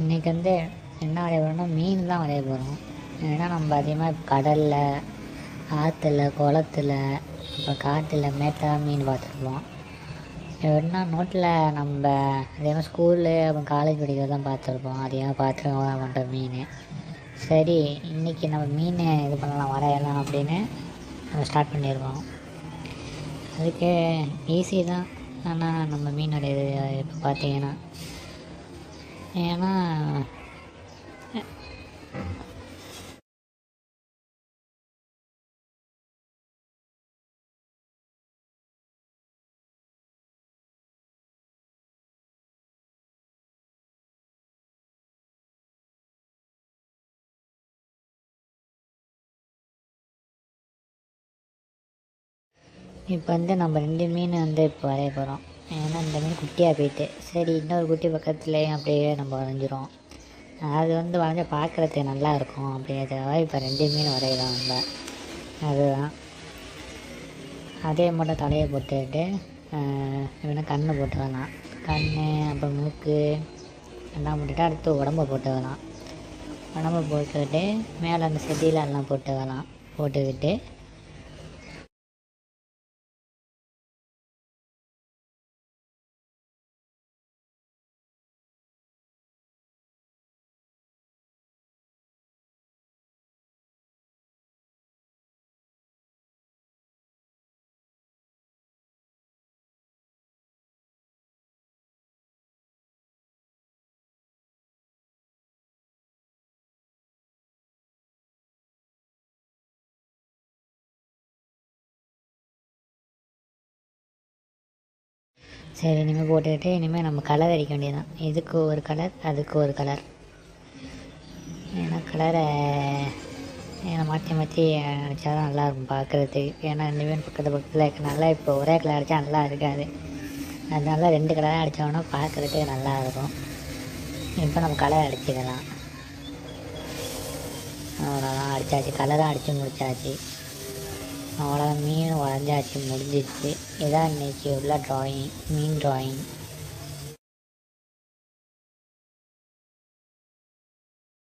இன்றைக்கி வந்து என்ன வரைய போகிறோம்னா மீன் தான் வரைய போகிறோம் ஏன்னா நம்ம அதிகமாக கடலில் ஆற்றுல குளத்துல அப்புறம் காட்டில் மேட்டில் மீன் பார்த்துருப்போம். எப்படின்னா நோட்டில் நம்ம அதிகமாக ஸ்கூலு அப்புறம் காலேஜ் படிக்கிறது தான் பார்த்துருப்போம். அதிகமாக பார்த்து பண்ணுற மீன். சரி இன்றைக்கி நம்ம மீன் இது பண்ணலாம் வரையலாம் அப்படின்னு நம்ம ஸ்டார்ட் பண்ணியிருக்கோம் அதுக்கு ஈஸி தான். ஆனால் நம்ம மீன் வரைகிறது இப்போ பார்த்தீங்கன்னா ஏன்னா இப்போ வந்து நம்ம ரெண்டு மீன் வந்து இப்போ வரைய போகிறோம் ஏன்னா இந்த மீன் குட்டியாக போயிட்டு. சரி இன்னொரு குட்டி பக்கத்துலேயும் அப்படியே நம்ம வரைஞ்சிரும் அது வந்து வரைஞ்ச பார்க்குறதுக்கு நல்லா இருக்கும். அப்படிங்கிறதுக்காக இப்போ ரெண்டு மீன் வரைகிறோம் நம்ம அதுதான். அதே மட்டும் தலையை போட்டுக்கிட்டு இவனை கண்ணை வேணாம் கண் அப்புறம் மூக்கு எல்லாம் போட்டுட்டு அடுத்து உடம்ப வரலாம் உடம்ப போட்டுக்கிட்டு மேலே அந்த செடியில எல்லாம் போட்டுக்கலாம் போட்டுக்கிட்டு சரி இனிமேல் போட்டுக்கிட்டு இனிமேல் நம்ம கலர் அடிக்க வேண்டியதுதான். இதுக்கு ஒரு கலர் அதுக்கு ஒரு கலர் ஏன்னா கலரை மாற்றி மாற்றி அடித்தா தான் நல்லாயிருக்கும் பார்க்குறதுக்கு ஏன்னா ரெண்டு பேரும் பக்கத்து பக்கத்தில் இருக்கனால இப்போ ஒரே கலர் அடித்தா நல்லா இருக்காது. அதனால ரெண்டு கலராக அடித்தோம்னா பார்க்குறதுக்கு நல்லா இருக்கும். இப்போ நம்ம கலர் அடிச்சுக்கலாம் அவ்வளோதான் அடித்தாச்சு கலராக அடித்து முடிச்சாச்சு. அவ்வளோ மீன் வரைஞ்சாச்சு முடிஞ்சிருச்சு. இதான் இன்றைக்கி உள்ள ட்ராயிங் மீன் ட்ராயிங்